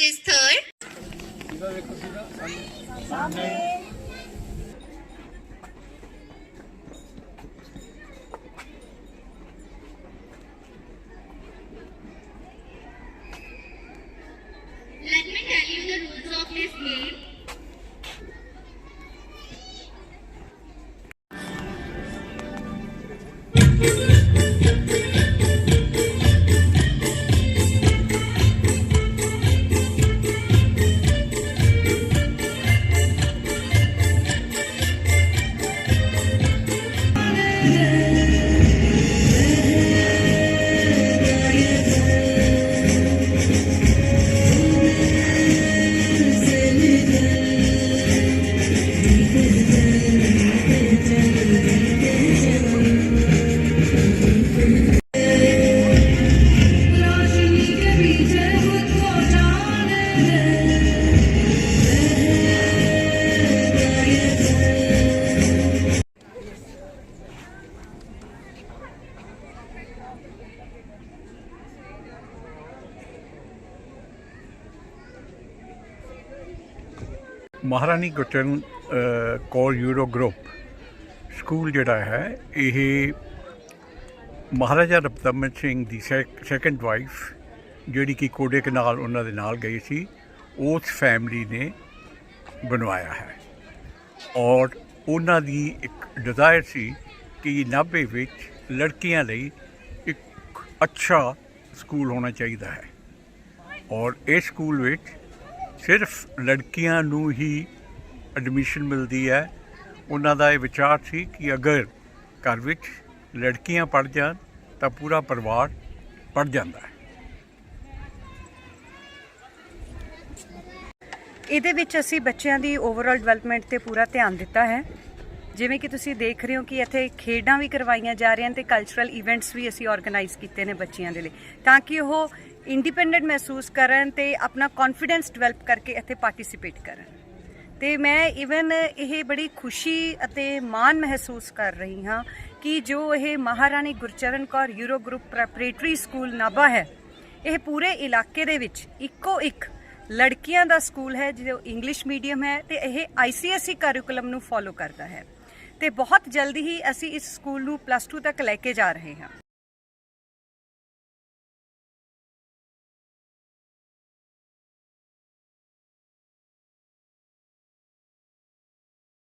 is third. Let me tell you the rules of this game. Maharani Gurcharan Kaur Euro group school ਜਿਹੜਾ ਹੈ, ਇਹ ਮਹਾਰਾਜਾ ਰਪਤਮਨ ਸਿੰਘ ਦੀ second wife ਜਿਹੜੀ ਕਿ ਕੋਡੇ ਕਨਾਲ ਉਹਨਾਂ ਦੇ ਨਾਲ ਗਈ ਸੀ, ਉਸ ਫੈਮਿਲੀ ਨੇ ਬਣਵਾਇਆ ਹੈ। ਔਰ ਉਹਨਾਂ ਦੀ ਇੱਕ ਡਿਜ਼ਾਇਰ ਸੀ ਕਿ ਨਾਭੇ ਵਿੱਚ ਲੜਕੀਆਂ ਲਈ ਇੱਕ ਅੱਛਾ ਸਕੂਲ ਹੋਣਾ ਚਾਹੀਦਾ ਹੈ। ਔਰ ਇਸ ਸਕੂਲ ਵਿੱਚ ਸਿਰਫ ਲੜਕੀਆਂ ਨੂੰ ਹੀ ਐਡਮਿਸ਼ਨ ਮਿਲਦੀ ਹੈ। ਉਹਨਾਂ ਦਾ ਇਹ ਵਿਚਾਰ ਸੀ ਕਿ ਅਗਰ ਘਰ ਵਿੱਚ ਲੜਕੀਆਂ ਪੜ ਜਾਣ, ਤਾਂ ਪੂਰਾ ਪਰਿਵਾਰ ਪੜ ਜਾਂਦਾ ਹੈ। ਇਹਦੇ ਵਿੱਚ ਅਸੀਂ ਬੱਚਿਆਂ ਦੀ ਓਵਰਆਲ ਡਿਵੈਲਪਮੈਂਟ ਤੇ ਪੂਰਾ ਧਿਆਨ ਦਿੱਤਾ ਹੈ। ਜਿਵੇਂ ਕਿ ਤੁਸੀਂ ਦੇਖ ਰਹੇ ਹੋ ਕਿ ਇੱਥੇ ਖੇਡਾਂ ਵੀ ਕਰਵਾਈਆਂ ਜਾ ਰਹੀਆਂ ਤੇ ਕਲਚਰਲ ਇਵੈਂਟਸ ਵੀ ਅਸੀਂ ਆਰਗੇਨਾਈਜ਼ ਕੀਤੇ ਨੇ ਬੱਚਿਆਂ ਦੇ ਲਈ। ਤਾਂ ਕਿ ਉਹ ਇੰਡੀਪੈਂਡੈਂਟ ਮਹਿਸੂਸ ਕਰਨ ਤੇ ਆਪਣਾ ਕੌਨਫੀਡੈਂਸ ਡਿਵੈਲਪ ਕਰਕੇ ਇੱਥੇ ਪਾਰਟਿਸਿਪੇਟ ਕਰਨ। ਤੇ ਮੈਂ ਇਵਨ ਇਹ ਬੜੀ ਖੁਸ਼ੀ ਅਤੇ ਮਾਣ ਮਹਿਸੂਸ ਕਰ ਰਹੀ ਹਾਂ ਕਿ ਜੋ ਇਹ Maharani Gurcharan Kaur Euro group preparatory school Nabha ਹੈ, ਇਹ ਪੂਰੇ ਇਲਾਕੇ ਦੇ ਵਿੱਚ ਇੱਕੋ ਇੱਕ ਲੜਕੀਆਂ ਦਾ ਸਕੂਲ ਹੈ, ਜੋ ਇੰਗਲਿਸ਼ ਮੀਡੀਅਮ ਹੈ ਤੇ ਇਹ ਆਈਸੀਐਸਈ ਕਰਿਕੂਲਮ ਨੂੰ ਫੋਲੋ ਕਰਦਾ ਹੈ। ਤੇ ਬਹੁਤ ਜਲਦੀ ਹੀ ਅਸੀਂ ਇਸ ਸਕੂਲ ਨੂੰ ਪਲੱਸ 2 ਤੱਕ ਲੈ ਕੇ ਜਾ ਰਹੇ ਹਾਂ।